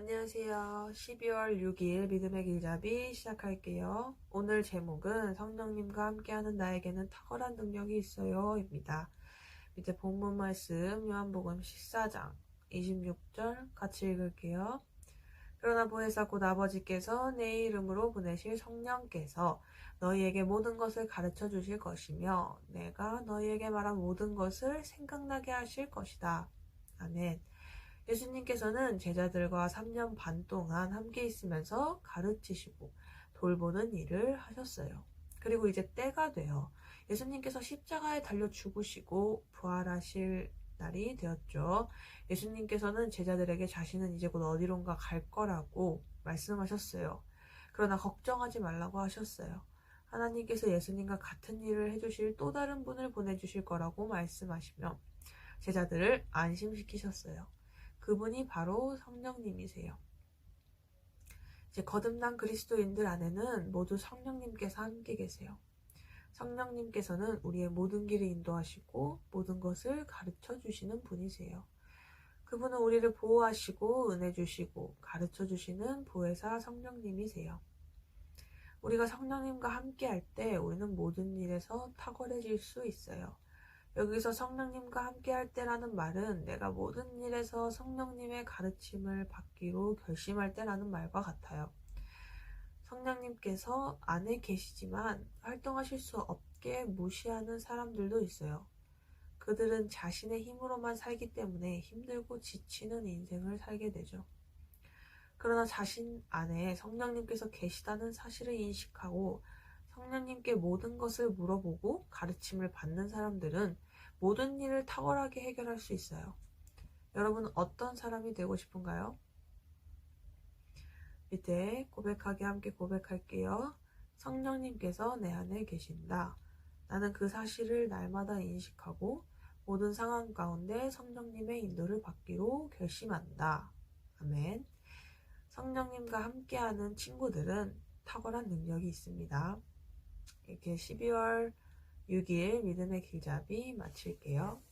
안녕하세요. 12월 6일 믿음의 길잡이 시작할게요. 오늘 제목은 성령님과 함께하는 나에게는 탁월한 능력이 있어요. 입니다. 밑에 본문 말씀 요한복음 14장 26절 같이 읽을게요. 그러나 보혜사 곧 아버지께서 내 이름으로 보내실 성령께서 너희에게 모든 것을 가르쳐 주실 것이며 내가 너희에게 말한 모든 것을 생각나게 하실 것이다. 아멘. 예수님께서는 제자들과 3년 반 동안 함께 있으면서 가르치시고 돌보는 일을 하셨어요. 그리고 이제 때가 돼요. 예수님께서 십자가에 달려 죽으시고 부활하실 날이 되었죠. 예수님께서는 제자들에게 자신은 이제 곧 어디론가 갈 거라고 말씀하셨어요. 그러나 걱정하지 말라고 하셨어요. 하나님께서 예수님과 같은 일을 해주실 또 다른 분을 보내주실 거라고 말씀하시며 제자들을 안심시키셨어요. 그분이 바로 성령님이세요. 이제 거듭난 그리스도인들 안에는 모두 성령님께서 함께 계세요. 성령님께서는 우리의 모든 길을 인도하시고 모든 것을 가르쳐 주시는 분이세요. 그분은 우리를 보호하시고 은혜 주시고 가르쳐 주시는 보혜사 성령님이세요. 우리가 성령님과 함께 할 때 우리는 모든 일에서 탁월해질 수 있어요. 여기서 성령님과 함께 할 때라는 말은 내가 모든 일에서 성령님의 가르침을 받기로 결심할 때라는 말과 같아요. 성령님께서 안에 계시지만 활동하실 수 없게 무시하는 사람들도 있어요. 그들은 자신의 힘으로만 살기 때문에 힘들고 지치는 인생을 살게 되죠. 그러나 자신 안에 성령님께서 계시다는 사실을 인식하고 성령님께 모든 것을 물어보고 가르침을 받는 사람들은 모든 일을 탁월하게 해결할 수 있어요. 여러분 어떤 사람이 되고 싶은가요? 밑에 고백하게 함께 고백할게요. 성령님께서 내 안에 계신다. 나는 그 사실을 날마다 인식하고 모든 상황 가운데 성령님의 인도를 받기로 결심한다. 아멘. 성령님과 함께하는 친구들은 탁월한 능력이 있습니다. 이렇게 12월 6일 믿음의 길잡이 마칠게요.